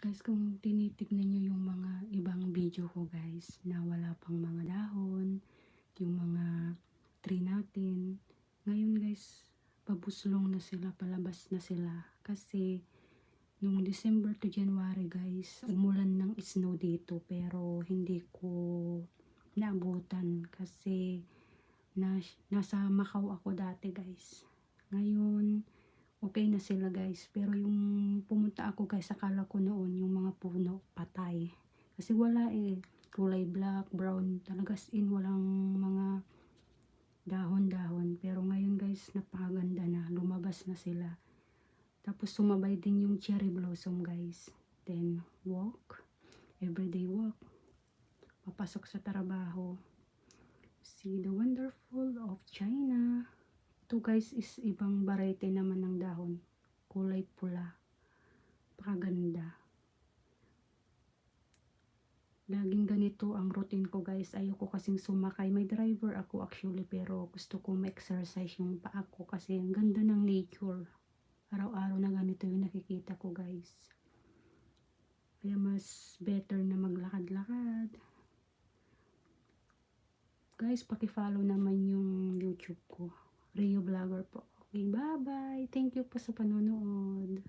Guys, kung tinitignan nyo yung mga ibang video ko guys, na wala pang mga dahon, yung mga tree natin. Ngayon guys, pabuslong na sila, palabas na sila. Kasi, nung December to January guys, umulan ng snow dito. Pero, hindi ko naabutan kasi nas, nasa Macau ako dati guys. Ngayon, okay na sila guys. Pero yung pumunta ako guys, akala ko noon yung mga puno patay. Kasi wala eh. Kulay black, brown. Talaga as in walang mga dahon-dahon. Pero ngayon guys, napakaganda na. Lumabas na sila. Tapos sumabay din yung cherry blossom guys. Then walk. Everyday walk. Papasok sa trabaho. See the wonderful of China. Ito guys is ibang variety naman ng dahon. Kulay pula. Pakaganda. Laging ganito ang routine ko guys. Ayoko kasing sumakay. May driver ako actually pero gusto ko ma-exercise yung paa ko kasi ang ganda ng nature. Araw-araw na ganito yung nakikita ko guys. Kaya mas better na maglakad-lakad. Guys, paki-follow naman yung YouTube ko. Rio Vlogger po. Okay, bye-bye. Thank you po sa panonood.